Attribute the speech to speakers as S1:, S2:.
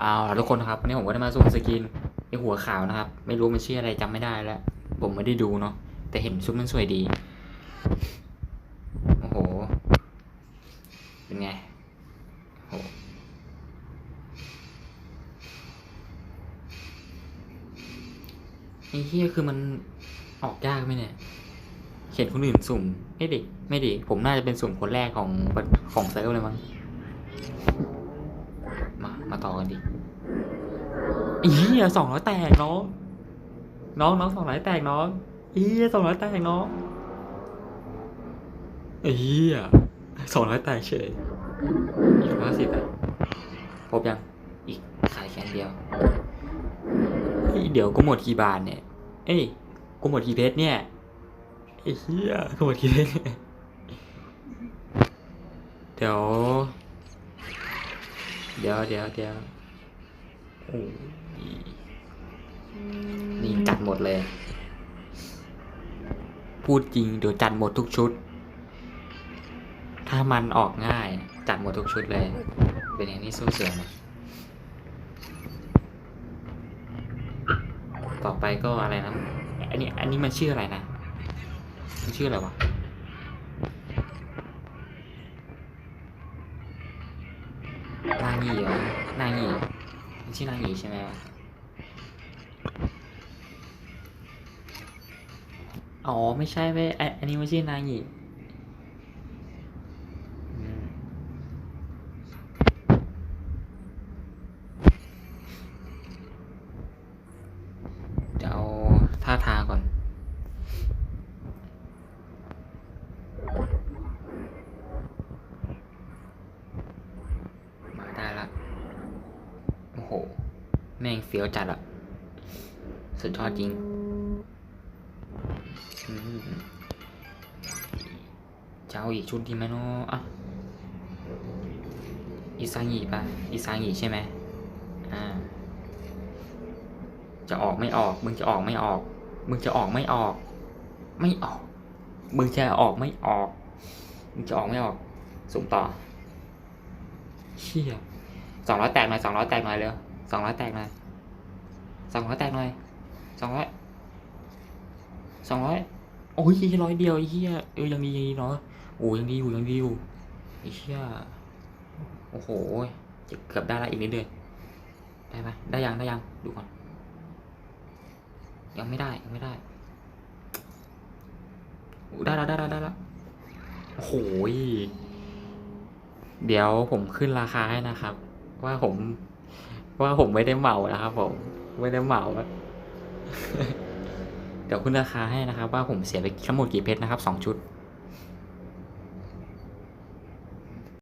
S1: เอาทุกคนครับวันนี้ผมก็ได้มาสุ่มสกินไอหัวขาวนะครับ ไม่รู้มันชื่ออะไรจำไม่ได้แล้ว ผมไม่ได้ดูเนาะแต่เห็นชุดมันสวยดี โอ้โห เป็นไงโอ้โหไอ้เฮียคือมันออกยากไหมเนี่ยเขียนคนอื่นสุ่มไม่ดิไม่ดิผมน่าจะเป็นสุ่มคนแรกของของเซิร์ฟเลยมั้ง มาต่อกันดิอีเหี้ยสองร้อยแตกน้องน้องน้องสองร้อยแตกน้องอีเหี้ยสองร้อยแตกน้องอีเหี้ยสองร้อยแตกเฉยอีกห้าสิบอะครบยัง อีกขายแค่เดียวเดี๋ยวกูหมดกี่บาทเนี่ย เอ้ยกูหมดกี่เพชรเนี่ยไอ้เหี้ยกูหมดกี่เพชรเดี๋ยว เดี๋ยวเดี๋ยวเดี๋ยวโอ้ยนี่จัดหมดเลย พูดจริงเดี๋ยวจัดหมดทุกชุด ถ้ามันออกง่าย จัดหมดทุกชุดเลย เป็นอย่างนี้สู้เสือนะต่อไปก็อะไรนะ อันนี้ อันนี้มันชื่ออะไรนะ มันชื่ออะไรวะางหยีเหรอนางหยีมันชื่อนางหยีใช่ไหมอ๋อ ไม่ใช่เว้ยอันนี้ไม่ใช่นางหยีอืมเดี๋ยวเอาท่าทางก่อน มาได้ละ โอ้โห แม่งเฟี้ยวจัดอะสุดยอดจริงจะเอาอีกชุดดีไหมเนาะอะอิซางิปะอิซางิใช่ไหมอ่า จะออกไม่ออก มึงจะออกไม่ออก มึงจะออกไม่ออก ไม่ออก มึงจะออกไม่ออก มึงจะออกไม่ออก สุ่มต่อเชี่ย สองร้อยแตกหน่อยสองร้อยแตกหน่อยเร็วสองร้อยแตกหน่อยสองร้อยแตกหน่อยสองร้อยสองร้อยโอ้ยร้อยเดียวไอ้เหี้ยเออยังดียังดีเนาะโอ้ยังดีอยู่ยังดีอยู่ไอ้เหี้ยโอ้โหจะเกือบได้ละอีกนิดเดียวได้ไหมได้ยังได้ยังดูก่อนยังไม่ได้ยังไม่ได้ได้แล้วได้แล้วได้แล้วโอ้โหเดี๋ยวผมขึ้นราคาให้นะครับ ว่าผม ว่าผมไม่ได้เมานะครับผมไม่ได้เมาเดี๋ยวคุณราคาให้นะครับ ว่าผมเสียไปทั้งหมดกี่เพชรนะครับสองชุด